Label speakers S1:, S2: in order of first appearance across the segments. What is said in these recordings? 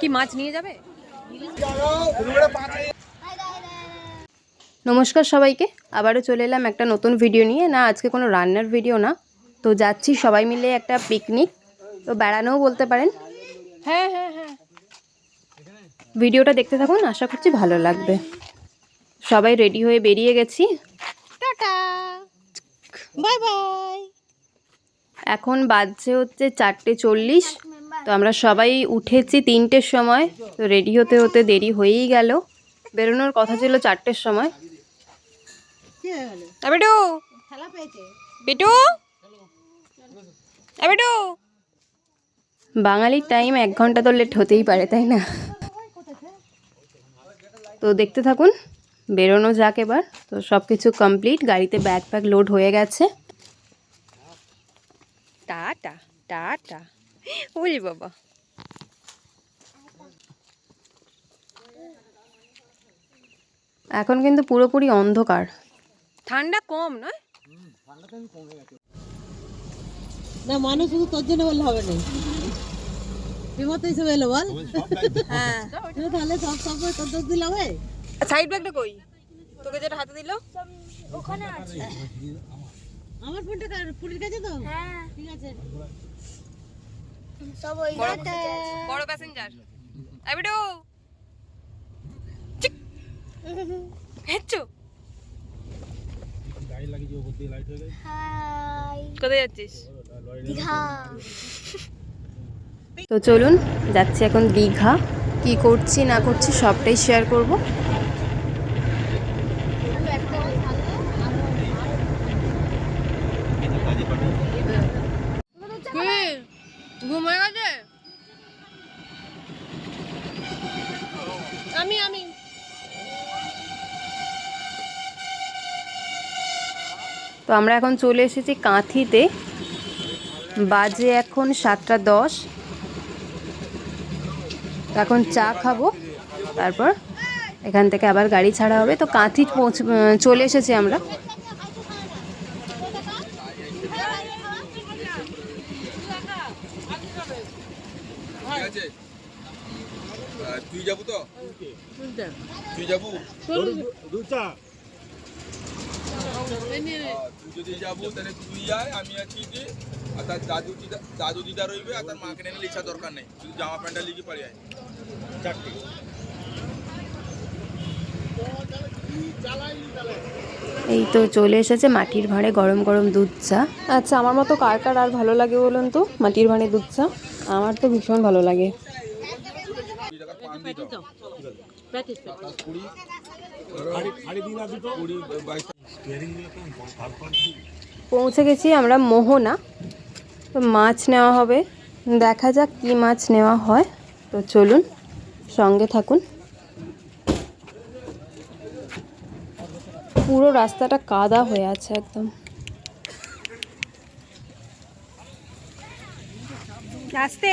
S1: কি মাছ নিয়ে যাবে? নমস্কার সবাইকে আবারও চলে এলাম একটা নতুন ভিডিও নিয়ে। না আজকে কোনো রান্নার ভিডিও না। তো যাচ্ছি সবাই মিলে একটা পিকনিক তো বেড়ানোও বলতে পারেন। হ্যাঁ হ্যাঁ হ্যাঁ। ভিডিওটা দেখতে থাকুন আশা করছি ভালো লাগবে। সবাই রেডি হয়ে বেরিয়ে গেছি।
S2: টাটা। Bye bye.
S1: এখন বাজছে হচ্ছে চারটে চল্লিশ। তো আমরা সবাই উঠেছি তিনটের সময়। তো রেডি হতে হতে দেরি হয়েই গেল। বেরোনোর কথা ছিল চারটের সময়। বিটু!
S2: খেলা পেয়েছে?
S1: বিটু! বিটু! বাঙালির টাইম এক ঘণ্টা তো লেট হতেই পারে তাই না? তো দেখতে থাকুন বেরোনো যাক এবার। তো সব কিছু কমপ্লিট গাড়িতে ব্যাগ ফ্যাগ লোড হয়ে গেছে। Tata tata. ওরে বাবা এখন কিন্তু পুরোপুরি অন্ধকার। ঠান্ডা কম নয়?
S2: না মানুষ শুধু তোর জন্য বললে হবে না। বিমত হিসেবে এলো বল।
S1: হ্যাঁ।
S2: তাহলে সব সব তোর দোষ দিলে হবে?
S1: সাইড ব্যাগটা কই? তোকে যেটা হাতে দিল?
S2: আমার ফোনটা কার? পুলির কাছে তো? হ্যাঁ। ঠিক আছে।
S1: বড় প্যাসেঞ্জার আবিডু চিক। কোথায় যাচ্ছিস? তো চলুন যাচ্ছি এখন দীঘা। কি করছি না করছি সবটাই শেয়ার করব। আমি আমি। তো আমরা এখন চলে এসেছি কাঁথিতে। বাজে এখন সাতটা দশ। এখন চা খাব। তারপর এখান থেকে আবার গাড়ি ছাড়া হবে। তো কাঁথি পৌঁছ চলে এসেছি আমরা।
S3: তুই যাব তো? তুই যাব? আহ, তুই যদি যাব তাহলে তুই আয় আমি আছি যে আর তার দাদু দিদা দাদু দিদা রইবে আর তার মাকে নিয়ে ইচ্ছা দরকার নেই। শুধু জামা প্যান্টটা লিখে পারি আয়। চারটে।
S1: এই তো চলে এসেছে মাটির ভাঁড়ে গরম গরম দুধ চা। আচ্ছা আমার মতো কার কার আর ভালো লাগে বলুন তো? মাটির ভাঁড়ে দুধ চা? আমার তো ভীষণ ভালো লাগে।
S3: কুড়ি। বাইশ।
S1: পৌঁছে গেছি আমরা মোহনা। তো মাছ নেওয়া হবে। দেখা যাক কি মাছ নেওয়া হয়। তো চলুন সঙ্গে থাকুন। পুরো রাস্তাটা কাদা হয়ে আছে একদম। আসতে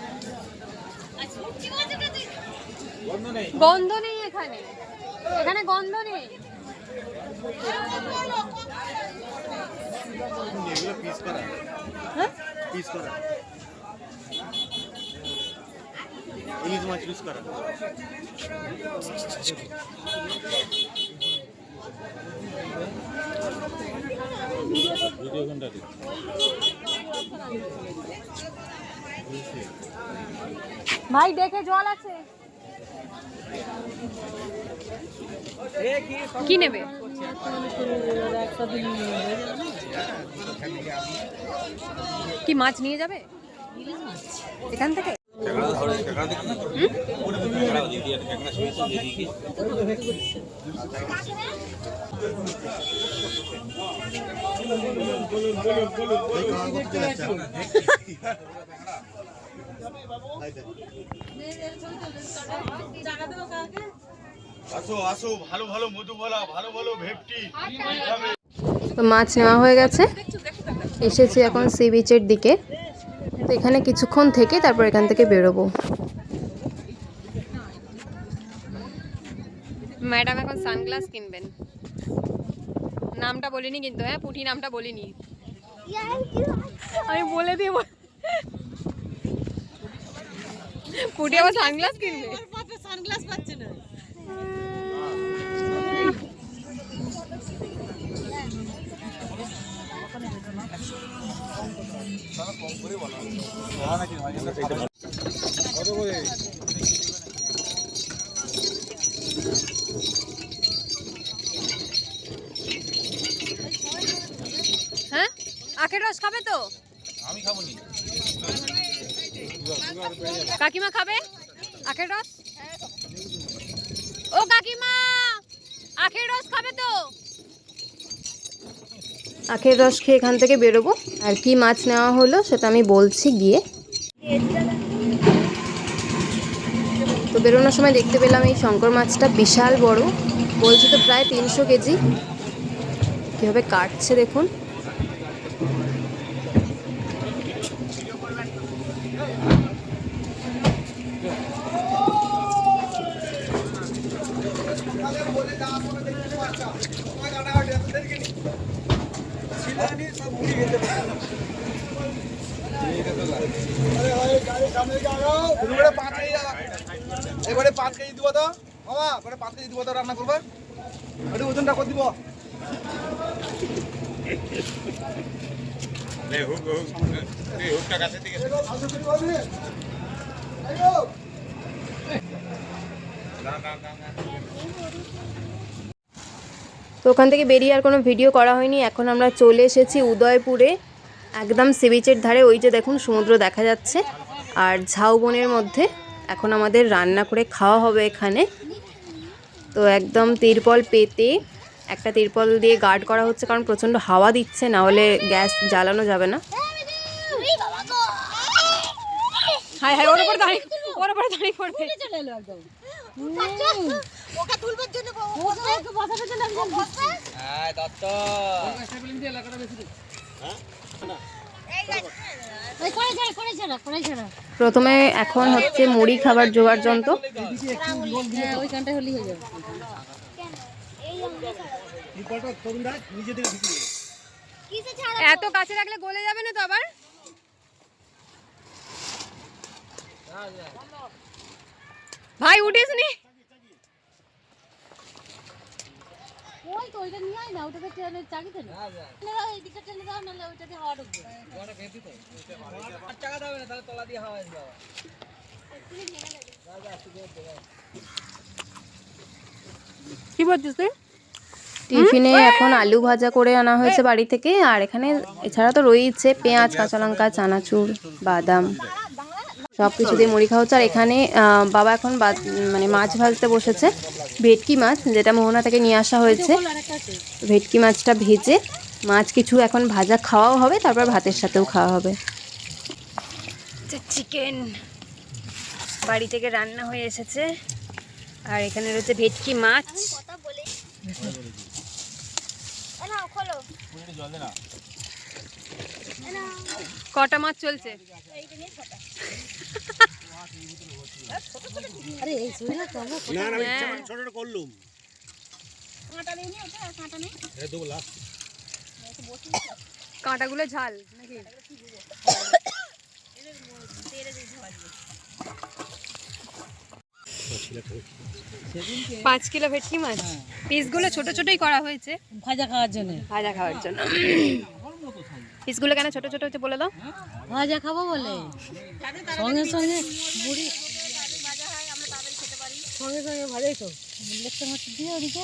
S1: গন্ধ নেই এখানে। এখানে গন্ধ নেই।
S4: ইলিশ মাছ পিস করা। ভিডিও কোনটা
S1: ভাই দেখে জল আছে? কি নেবে? কি মাছ নিয়ে যাবে? এখান থেকে?
S4: আসো আসো ভালো ভালো মধুবালা ভালো ভালো ভেটকি।
S1: তো মাছ নেওয়া হয়ে গেছে। এসেছি এখন সি বিচের দিকে। তো এখানে কিছুক্ষণ থেকে তারপর এখান থেকে বেরোবো। ম্যাডাম এখন সানগ্লাস কিনবেন। নামটা বলিনি কিন্তু হ্যাঁ পুঁটি নামটা বলিনি। আমি বলে দিব। পুঁটি আবার সানগ্লাস কিনবে?
S2: সানগ্লাস পাচ্ছে না।
S1: হ্যাঁ? আখের রস খাবে তো?
S3: আমি খাব নি।
S1: কাকিমা খাবে? আখের রস? ও কাকিমা, আখের রস খাবে তো? আখের রস খেয়ে এখান থেকে বেরোবো। আর কি মাছ নেওয়া হলো সেটা আমি বলছি গিয়ে। তো বেরোনোর সময় দেখতে পেলাম এই শঙ্কর মাছটা বিশাল বড়, বলছি তো প্রায় তিনশো কেজি। কীভাবে কাটছে দেখুন
S3: এবারে পাঁচ কেজি এবারে পাঁচ কেজি দিব তো দিব তো রান্না করবে। একটু ওজনটা করে দিব?
S4: হুক হুক এই হুকটা কাছে থেকে
S1: তো ওখান থেকে বেরিয়ে আর কোনো ভিডিও করা হয়নি। এখন আমরা চলে এসেছি উদয়পুরে একদম সি বিচের ধারে। ওই যে দেখুন সমুদ্র দেখা যাচ্ছে। আর ঝাউবনের মধ্যে এখন আমাদের রান্না করে খাওয়া হবে এখানে। তো একদম তিরপল পেতে একটা তিরপল দিয়ে গার্ড করা হচ্ছে কারণ প্রচণ্ড হাওয়া দিচ্ছে না হলে গ্যাস জ্বালানো যাবে না। হাই হাই ওর উপর দাঁড়িয়ে ওর উপর দাঁড়িয়ে পড়বে।
S2: চলে এলো একদম। ওকে তুলবার জন্য ওকে ওকে বসানোর জন্য আমি বসবে এই করে
S1: প্রথমে এখন হচ্ছে মুড়ি খাবার জোগাড় যন্ত্র। এত কাছে রাখলে গলে যাবে না তো আবার? ভাই উঠিস নি?
S2: ওই তো ওইটা নিয়ে আয় না ওটাকে ট্রেনের চাকিতে না টেনে দাও। হাওয়া
S1: কি বলছিস তুই? টিফিনে এখন আলু ভাজা করে আনা হয়েছে বাড়ি থেকে আর এখানে এছাড়া তো রয়েছে পেঁয়াজ কাঁচা লঙ্কা চানাচুর বাদাম। সব কিছু দিয়ে মুড়ি খাওয়া হচ্ছে। আর এখানে আহ, বাবা এখন মানে মাছ ভাজতে বসেছে ভেটকি মাছ যেটা মোহনা থেকে নিয়ে আসা হয়েছে। ভেটকি মাছটা ভেজে মাছ কিছু এখন ভাজা খাওয়াও হবে তারপর ভাতের সাথেও খাওয়া হবে। চিকেন বাড়ি থেকে রান্না হয়ে এসেছে। আর এখানে রয়েছে ভেটকি মাছ। কটা মাছ চলছে?
S2: আরে এই শুই না
S4: না না ইচ্ছা করে ছোটটা করলুম।
S1: কাঁটাগুলো ঝাল নাকি? পাঁচ কিলো ভেটকি মাছ? পিসগুলো ছোট ছোটই করা হয়েছে।
S2: ভাজা খাওয়ার জন্য।
S1: ভাজা খাওয়ার জন্য। পিসগুলো কেন ছোট ছোট হচ্ছে বলে দাও।
S5: ভাজা খাব বলে? সঙ্গে সঙ্গে বুড়ি সঙ্গে সঙ্গে ভালোই তো। লেকচার মাছ দিয়ে ওদিকে।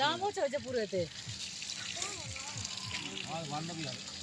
S5: চামচ হচ্ছে পুরোতে
S6: বান্ধবী হবে।